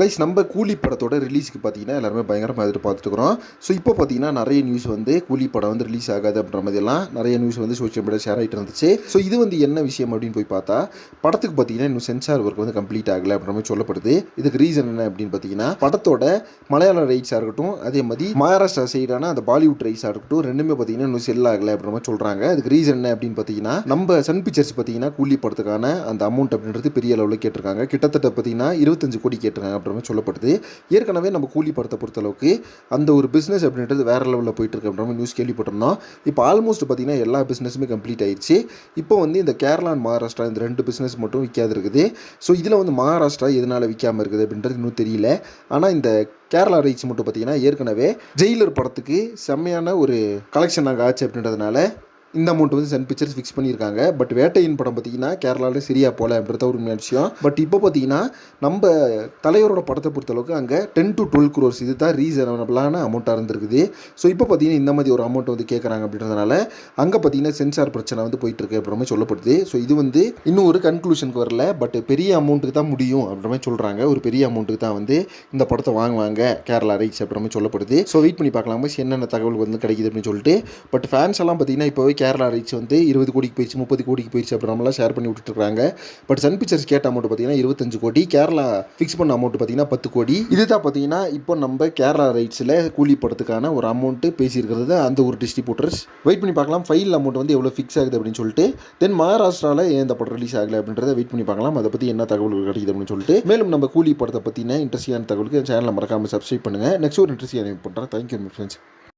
Guys நம்ம கூலி படத்தோட ரிலீஸ்க்கு பார்த்தீங்கன்னா எல்லாருமே பயங்கரமாக எதிர்பார்த்துட்டு இருக்கிறோம் ஸோ இப்போ பார்த்தீங்கன்னா நிறைய நியூஸ் வந்து கூலி படம் வந்து ரிலீஸ் ஆகாது அப்படின்ற மாதிரிலாம் நிறைய நியூஸ் வந்து சோஷியல் மீடியா ஷேர் ஆகிட்டு இருந்துச்சு. ஸோ இது வந்து என்ன விஷயம் அப்படின்னு போய் பார்த்தா படத்துக்கு பார்த்தீங்கன்னா இன்னும் சென்சார் ஒர்க் வந்து கம்ப்ளீட் ஆகலை அப்படின்ற மாதிரி சொல்லப்படுது. இதுக்கு ரீசன் என்ன அப்படின்னு பார்த்தீங்கன்னா படத்தோட மலையாள ரைட்ஸாக இருக்கட்டும் அதே மாதிரி மகாராஷ்டிரா சைடான அந்த பாலிவுட் ரைட்ஸாக இருக்கட்டும் ரெண்டுமே பார்த்தீங்கன்னா இன்னும் செல் ஆகலை அப்படின்ற மாதிரி சொல்கிறாங்க அதுக்கு ரீசன் என்ன அப்படின்னு பார்த்தீங்கன்னா நம்ம சன் பிக்சர்ஸ் பார்த்தீங்கன்னா கூலி படத்துக்கான அந்த அமௌண்ட் அப்படின்றது பெரிய அளவில் கேட்டிருக்காங்க. கிட்டத்தட்ட பார்த்தீங்கன்னா இருபத்தஞ்சு கோடி கேட்டிருக்காங்க அப்படின்ற மாதிரி சொல்லப்படுது. ஏற்கனவே நம்ம கூலி படத்தை பொறுத்தளவுக்கு அந்த ஒரு பிஸ்னஸ் அப்படின்றது வேறு லெவலில் போயிட்டுருக்கு அப்படின்ற மாதிரி நியூஸ் கேள்விப்பட்டிருந்தோம். இப்போ ஆல்மோஸ்ட் பார்த்தீங்கன்னா எல்லா பிஸ்னஸுமே கம்ப்ளீட் ஆயிடுச்சு. இப்போ வந்து இந்த கேரளா அண்ட் மகாராஷ்டிரா இந்த ரெண்டு பிஸ்னஸ் மட்டும் விற்காது இருக்குது ஸோ இதில் வந்து மகாராஷ்டிரா எதனால் விற்காமல் இருக்குது அப்படின்றது இன்னும் தெரியல. ஆனால் இந்த கேரளா ரைட்ஸ் மட்டும் பார்த்தீங்கன்னா ஏற்கனவே ஜெயிலர் படத்துக்கு செம்மையான ஒரு கலெக்ஷன் நாங்கள் ஆச்சு அப்படின்றதுனால இந்த அமௌண்ட் வந்து சன் பிக்சர்ஸ் ஃபிக்ஸ் பண்ணியிருக்காங்க. பட் வேட்டையின் படம் பார்த்தீங்கன்னா கேரளாவில் சரியா போல அப்படின்றத ஒரு விஷயம். பட் இப்போ பார்த்தீங்கன்னா நம்ம தலைவரோட படத்தை பொறுத்தளவுக்கு அங்கே டென் டு டுவெல் குரோர்ஸ் இது தான் ரீசனபிளான அமௌண்ட்டாக இருந்திருக்குது. ஸோ இப்போ பார்த்தீங்கன்னா இந்த மாதிரி ஒரு அமௌண்ட் வந்து கேட்குறாங்க அப்படின்றதுனால அங்கே பார்த்தீங்கன்னா சென்சார் பிரச்சனை வந்து போயிட்டுருக்கு அப்படின்ற மாதிரி சொல்லப்படுது. ஸோ இது வந்து இன்னும் ஒரு கன்க்ளூஷனுக்கு வரல. பட் பெரிய அமௌண்ட்டுக்கு தான் முடியும் அப்படின்ற மாதிரி சொல்கிறாங்க ஒரு பெரிய அமௌண்ட்டுக்கு தான் வந்து இந்த படத்தை வாங்குவாங்க கேரளா ரைட்ஸ் அப்படின்ற மாதிரி சொல்லப்படுது. ஸோ வெயிட் பண்ணி பார்க்கலாம். என்னென்ன தகவல் வந்து கிடைக்குது அப்படின்னு சொல்லிட்டு. பட் ஃபேன்ஸ் எல்லாம் பார்த்தீங்கன்னா இப்போவே கேரளா ரைட்ஸ் வந்து இருபது கோடிக்கு போயிடுச்சு முப்பது கோடிக்கு போயிடுச்சு அப்படின்றலாம் ஷேர் பண்ணி விட்டுருக்காங்க பட் சன் பிக்சர்ஸ் கேட்ட அமௌண்ட் பார்த்தீங்கன்னா இருபத்தஞ்சு கோடி கேரளா ஃபிக்ஸ் பண்ண அமௌண்ட் பார்த்தீங்கன்னா பத்து கோடி. இதுதான் பார்த்தீங்கன்னா இப்போ நம்ம கேரளா ரைட்ஸில் கூலி படத்துக்கான ஒரு அமௌண்ட்டு பேசியிருக்கிறது அந்த ஒரு டிஸ்ட்ரிபியூட்டர்ஸ் வெயிட் பண்ணி பார்க்கலாம் ஃபைல் அமௌண்ட் வந்து எவ்வளோ ஃபிக்ஸ் ஆகுது அப்படின்னு சொல்லிட்டு. தென் மகாராஷ்டிராவில் ஏன் இந்த படம் ரிலீஸ் ஆகலை அப்படின்றத வெயிட் பண்ணி பார்க்கலாம். அதை பற்றி என்ன தகவல் கிடைக்குது அப்படின்னு சொல்லிட்டு. மேலும் நம்ம கூலி படத்தை பற்றின இன்ட்ரெஸ்டிங்கான தகவலுக்கு சேனலை மறக்காமல் சப்ஸ்கிரைப் பண்ணுங்கள் நெக்ஸ்ட் ஒரு இன்ட்ரெஸ்டிங் பண்ணுறேன் தேங்க்யூ ஃப்ரெண்ட்ஸ்